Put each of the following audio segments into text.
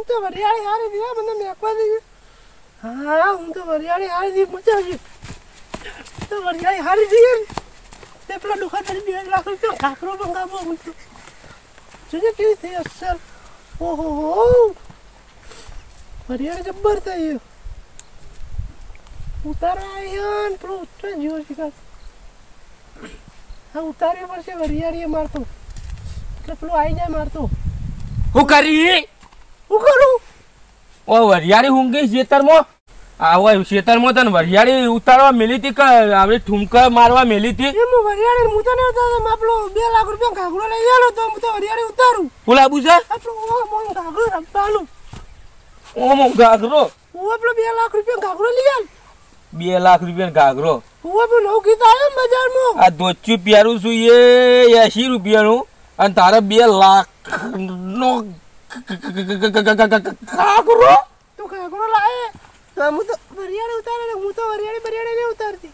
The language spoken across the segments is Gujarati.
હું તો વરિયાળી હારી દીધા મને મેકવા દીધી હા, હું તો વરિયાળી હારી દી, મજા આવી તો વરિયાળી હારી દીધી તે પેલા તરી બે લાખ રૂપિયા કાકરો મંગાવો હું તો જોજે કેવી થઈ અસર. ઓહો, હો. વરિયાળી જબ્બર થઈ ઉતારાયણ પેલો ઉતરા જીવો શીખા હા, ઉતારવી પડશે વરિયાળીએ મારતો. એટલે પેલો આવી જાય મારતો. હું કરી? હું કરું? ઓ વરિયાળી ઊંઘી ખેતરમાં આવો ખેતરમાં તને વરિયાળી ઉતારવા મેલી હતી કે હવે ઠુમકા મારવા મેલી હતી એ હું વરિયાળી હું તો નહીં ઉતારતો માં બે લાખ રૂપિયા ઘાઘરો લઈ આવ્યો તો હું તો વરિયાળી ઉતારું. બોલાબુ છે? આપણું ઘાઘરો રમવાનું ઓમો ઘાઘરો? હું પેલો બે લાખ રૂપિયા ઘાઘરો લઈ આલ બે લાખ રૂપિયા ઘાઘરો? હું પેલું નવું ગીત આવ્યો બજારમાં. આ ધોચ્યું પહેરું છું એ એસી રૂપિયાનું અને તારે બે લાખ નો ગાગરો તું કાકરો લાવે તો હું તો વરિયાળી ઉતારે ને હું તો વરિયાળી બરિયાળી નહીં ઉતારતી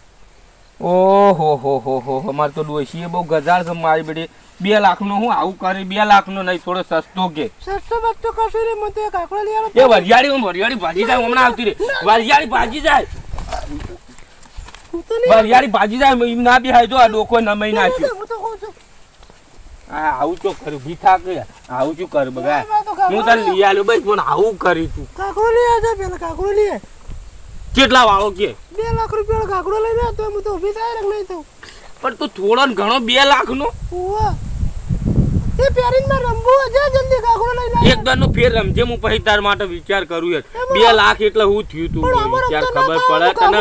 ઓહો હો હો હો અમારે તો ડોશીએ બહુ ગજાળ છે મારી બેટી બે લાખનો હું આવું કરે બે લાખનો નહીં થોડો સસ્તો કે સસ્તો બસ્તો કશું રે મને તો એ લઈ લઈ એ વરિયાળી હું વરિયાળી ભાજી જાય હમણાં આવતી રે વરિયાળી ભાજી જાય વરિયાળી ભાજી જાય ના બિહાય તો આ ડોકો નમાઈ નાખ્યો આવું તો કર્યું ભીથા કે આવું શું કરું બગા? હું તને લઈ આલ્યો ભાઈ પણ આવું કરી તું. કાકડો લઈ આવજો પેલા કાકડો લઈ કેટલા વાળો કે? બે લાખ રૂપિયા કાકડો લઈને આવ્યો તો હું તો ઊભી થાય નહીં તો. પણ તું થોડો ને ઘણો બે લાખ નો ઉવ્વા. એ પહેરીને રમવું છે જલ્દી ઘાઘરો લઈને એક દર નો ફેર રમજે હું પછી તાર માટે વિચાર કરું યાર. લાખ એટલે હું થયું તું વિચાર ખબર પડે તને.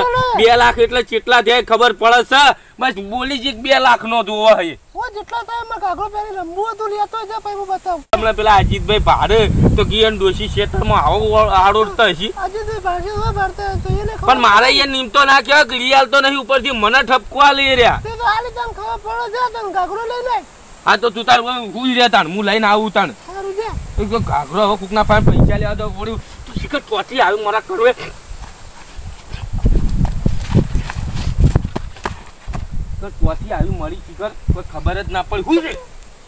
લાખ એટલે કેટલા થાય ખબર પડે છે. બસ બોલી જ બે લાખ નો જોવો હે. ઓ જેટલા થાય એમાં ઘાઘરો પહેરી રમવું હતું લેતો જા પછી હું બતાવું. હમણાં પેલા અજીતભાઈ ભાડે તો ગિયન ડોશી ક્ષેત્રમાં આવો આડોડતા હશે. આજે તો ભરતા તો એને પણ મારે એ નીમતો ના કહેવાય કે લિયાલ તો નહીં ઉપરથી મને ઠપકવા લઈ રહ્યા. તે તો હાલી તને ખબર પડે આય. આ તો તું તાર હુઈ રહે તાણ હું લઈને આવું તાણ. જા. ઘાઘરો હવે કોકના પાસે પૈસા લેવા તો વળી તું શીખર ચોથી આવ્યું મારા કરવે ચોથી આવ્યું મળી શીખર કોઈ ખબર જ ના પડી. હું રે?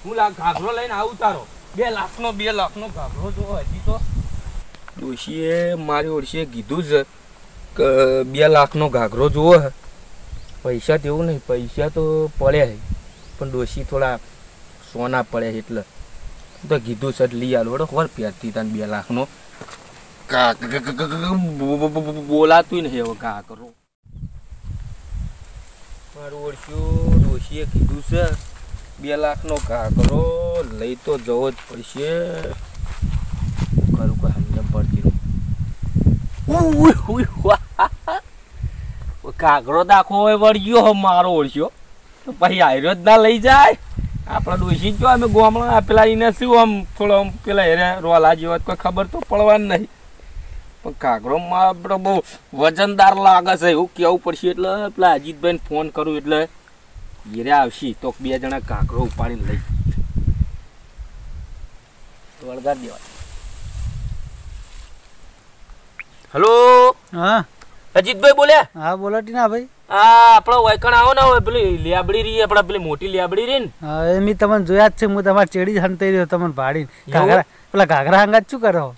હું ઘાઘરો લઈને આવું તારો. બે લાખનો બે લાખનો ઘાઘરો જો હજી તો. ડોશીએ મારી ઓળશીએ કીધું છે કે બે લાખનો ઘાઘરો જોવો પૈસા તેવું નહીં પૈસા તો પડ્યા પણ ડોશી થોડા સોના પડે એટલે. તો કીધું સર લઈ આલો વડો ખબર પહેરતી તને બે લાખનો. કા ક- ક- ક- ક- બોલાતું નહીં હવે કા કરો. મારું ઓળખ્યું ડોશીએ કીધું છે, બે લાખનો કાકરો લઈ તો જવો જ પડશે. કરું કે સમજણ પડતી. કાકરો દાખો હોય વળગ્યો મારો ઓળખ્યો પછી આયરો જ ના લઈ જાય. આપણા ડોશી જો અમે ગોમડા પેલા એને શું આમ થોડો આમ પેલા હેરે રોલા જેવા કોઈ ખબર તો પડવાની નહીં. પણ કાગરો આપણે બહુ વજનદાર લાગે છે એવું કહેવું પડશે એટલે પેલા અજીતભાઈને ફોન કરું એટલે ઘેરે આવશે તો બે જણા કાંકરો ઉપાડીને લઈ. વળગાડ દેવા. હલો? હા. અજીતભાઈ બોલ્યા? હા બોલો ટીના ભાઈ. આ આપણો વૈકણ આવો ને હવે પેલી લિયાબડી રહી આપણે પેલી મોટી લિયાબડી રહી ને. એ મેં તમને જોયા જ છે હું તમારે ચેડી હંતાઈ રહ્યો તમને ભાડીને. ઘાઘરા પેલા ઘાઘરા હંગાત શું કરો?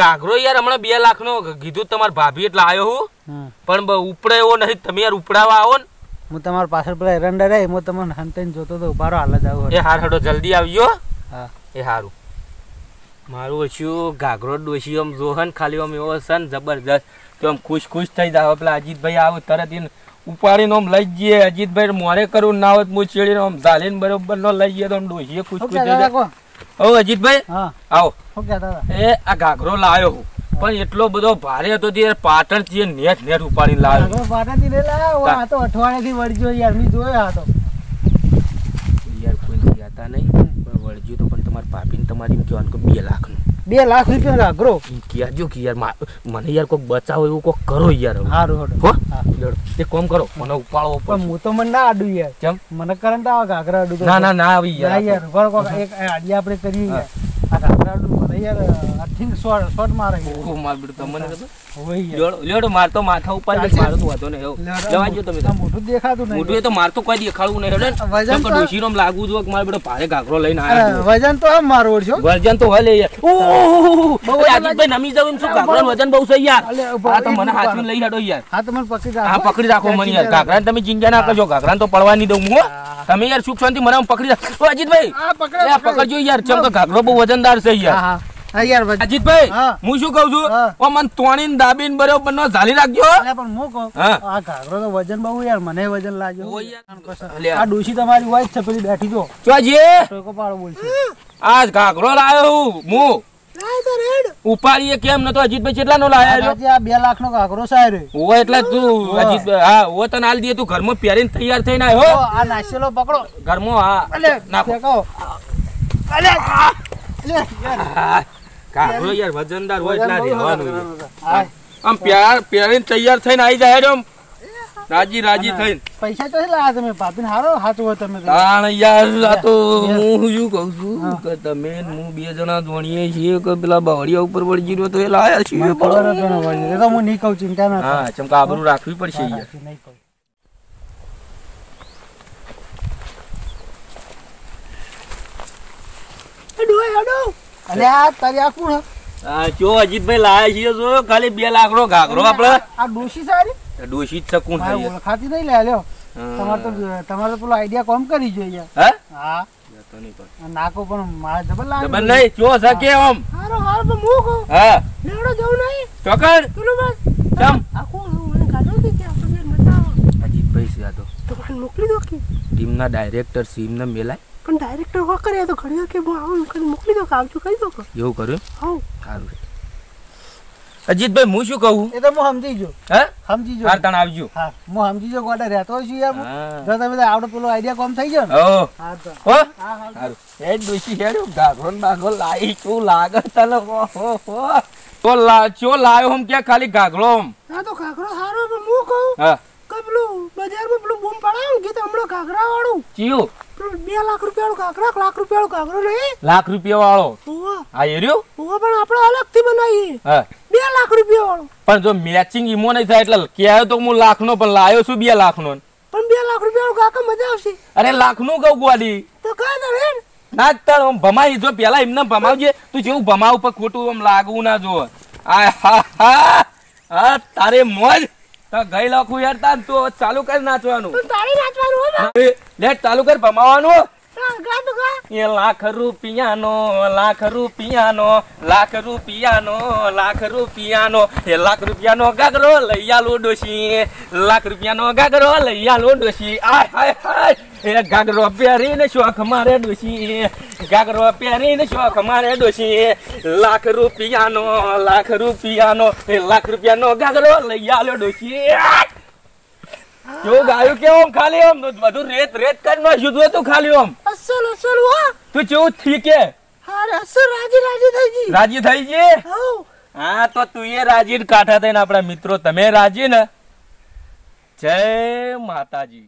ઘાઘરો યાર હમણાં બે લાખ નો કીધું તમારા ભાભી એટલે આવ્યો હું. પણ ઉપડે એવો નહીં તમે યાર ઉપડાવા આવો ને. હું તમારા પાછળ પેલા એરંડા રહે હું તમને હંતાઈને જોતો તો ઉભારો હાલ જ આવું. એ હાર હડો જલ્દી આવજો. હા. એ હારું. મારું ઓછું ઘાઘરો ડોશી આમ જોહન ખાલી આમ એવો છે ને જબરદસ્ત તો આમ ખુશ ખુશ થઈ જાવ પેલા અજીતભાઈ આવો તરત એને ઉપાડીને આમ લઈ જઈએ અજીતભાઈ મોડે કરું ના હોત હું ચીડીને આમ ઝાલીને બરોબર નો લઈ જઈએ તો આમ ડોશીએ ખુશ ખુશ થઈ જાય. ઓ અજીતભાઈ? હા. આવો. એ આ ઘાઘરો લાવ્યો હું. પણ એટલો બધો ભારે હતો તે પાટણથી નેટ નેટ ઉપાડીને લાવ્યો પાટણથી લાવ્યો આ તો અઠવાડિયાથી વળજો યાર મી જોયો આ તો. યાર કોઈ હતા નહીં પણ વળજો તો પણ તમારા ભાભીને તમારી એમ કહેવાનું કે બે લાખનું. બે લાખ રૂપિયા ઘાઘરો યાર કહેજો કે યાર મને યાર કોઈ બચાવો એવું કોઈ કરો યાર. સારું હડો હો. એક કામ કરો મને ઉપાડો પણ હું તો મને ના આડું યાર. કેમ? મને કરંટ આવે ઘાઘરા આડું ના ના ના આવી યાર. યાર કોક એક આઈડિયા આપણે કરીએ આ ઘાઘરા આડું યાર આઈ થિંક શોર્ટ શોર્ટ મારે. ઓહો માર બેટું તમને ખબર? લેડો લેડો માથા ઉપર મારો તો વાંધો નહીં એવું જો તમે મોઢું દેખાતું નહીં. મોટું તો માર કોઈ દેખાડવું નહીં હેડે વજન તો- ડોશીનો લાગવું જો કે મારો બેટો ભારે ઘાઘરો લઈને અરે, વજન તો આમ મારવું છો વજન તો હલે યાર. ઓહો બહુ વજન નમી જાવ એમ શું? ઘાઘરાનું વજન બહુ છે યાર. આ તો મને હાથ લઈ હેડો યાર. હા પકડી હા રાખો પકડી રાખો મને યાર. ઘાઘરા તમે ચિંતા ના કરજો ઘાઘરા તો પડવા નહીં દઉં હું તમે યાર સુખ શાંતિ મને પકડી રાખ. અજીતભાઈ. પકડજો યાર ચમ કે ઘાઘરો બહુ વજનદાર છે યાર. અજીતભાઈ હા. હું શું કહું છું. ઓ મન દાબીને બરોબર નો ઝાલી રાખજો અલ્યા, પણ હું કહું આ ઘાઘરો તો વજન બહુ યાર મને વજન લાગ્યો આ ડોશી તમારી હોય છે પેલી બેઠી જો. ચોજી ટોકો પાડો બોલશે. આ ઘાઘરો લાયો હું હું. લાય તો રેડ. ઉપાડીએ કેમ? નતો અજીતભાઈ કેટલા નો લાયા આ બે લાખ નો ઘાઘરો સાહેબ ઓ એટલે તું અજીતભાઈ હા ઓ તને હાલ દે તું ઘરમાં પહેરીને તૈયાર થઈને આવ્યો આ નાશેલો પકડો. ઘરમાં હા. નાખો. અલે અલે યાર યાર વજનદાર હોય એટલે રહેવાનું આમ પ્યાર પહેરીને તૈયાર થઈને આવી જાય રહ્યો રાજી રાજી થઈને. પૈસા તો લાયા તમે ભાભીને હારો હાચવો તમે તો. તાણ યાર આ તો હું શું કહું છું કે તમે હું બે જણા ધોણીએ છીએ કે પેલા બાવળિયા ઉપર વળી ગયો તો એ લાયા છીએ. ખબર જ ન પડી. એ તો હું નહીં કહું ચિંતા ના હા ચમકા આબરૂ રાખવી પડશે યાર. નહીં કહું. અલે આ તારી આ કોણ? જો અજીતભાઈ લાયા છીએ જો ખાલી બે લાખ નો ઘાઘરો આપડે. આ ડોશી સારી ડોશી જ શકું થઈ ઓળખાતી નહીં લે લ્યો. તમારે તો તમારે પેલો આઈડિયા કોમ કરી જોઈએ હે? નાકો પણ મારે જબર લાગે જબર નહીં હારો હારો તો કહું હા. જવું નહીં. ચોકડ. પેલું બસ. ચમ. આખું મને કાઢો કે આપણે મજા આવે. અજીતભાઈ છે આ તો. તો મોકલી દો કે. ટીમના ડાયરેક્ટર સીમને મેલાય. ડાયરેક્ટર વા કરે તો ઘણી વાર કે હું આવું એમ કરીને મોકલી દો કે આવજો કહી દો એવું કર્યું? હા. સારું. અજીતભાઈ હું શું કહું? એ તો હું સમજી જો હે? સમજી જો હાર તણ આવજો હા હું સમજી જો ગોડા રહેતો છું યાર? જો તમે આવડો પેલો આઈડિયા કોમ થઈ ગયો ને? ઓ હા તો. હો? હા હા. સારું. હેડ ડોશી હેડ ગાઘરો ને લાઈ શું લાગે તને? હો હો હો. તો લા ચો લાયો હમ કે ખાલી ગાઘરો હમ? હા તો ઘાઘરો હારો પણ હું કહું? હા. કે પેલું બજારમાં પેલું બૂમ પડાવ કે કે હમણો ઘાઘરા વાળું ચિયું. બે લાખ રૂપિયા કે લાખ ઘાઘરો નહીં લાખ રૂપિયા વાળો એર્યો પણ આપણે અલગથી બનાવીએ. બે લાખ રૂપિયા વાળો પણ જો મેચિંગ ઈમો નહીં થાય એટલે કહેવાય તો હું લાખનો પણ લાયો છું બે લાખનો? પણ બે લાખ રૂપિયાનું કાકા મજા આવશે. અરે લાખનું કહું ગોડી તો કાં ના તાર આમ ભમાઈ જો પેલા એમને ભમાવજે તું જેવું ભમાવ પર ખોટું આમ લાગવું ના જો આ હા હા. હા તારે મોજ તો ગઈ લખું યાર તાર તો ચાલુ કર નાચવાનું તારે નાચવાનું હો લે ચાલુ કર ભમાવાનું એ લાખ રૂપિયાનો લાખ રૂપિયાનો લાખ રૂપિયાનો લાખ રૂપિયાનો, એ લાખ રૂપિયાનો ગાગરો લઈ આલો ડોશી, લાખ રૂપિયાનો ગાગરો લઈ આલો ડોશી. આય, હાય હાય, એ ગાગરો પહેરીને શોખ મારે ડોશી. ગાગરો પહેરીને શોખ મારે ડોશી. લાખ રૂપિયાનો લાખ રૂપિયાનો, એ લાખ રૂપિયાનો ગાગરો લઈ આલો ડોશી. કેવું ગાયું કેવું ખાલી આમ, બધું રેત રેત કરી નાખ્યું તું ખાલી આમ. અસલ અસલ હા. તો કેવું ઠીક હે હારે સર રાજી રાજી થઈ ગઈ. રાજી થઈ ગઈ? હા તો તું એ રાજી કાઠા થઈને આપણા મિત્રો તમે રાજી ને? જય માતાજી.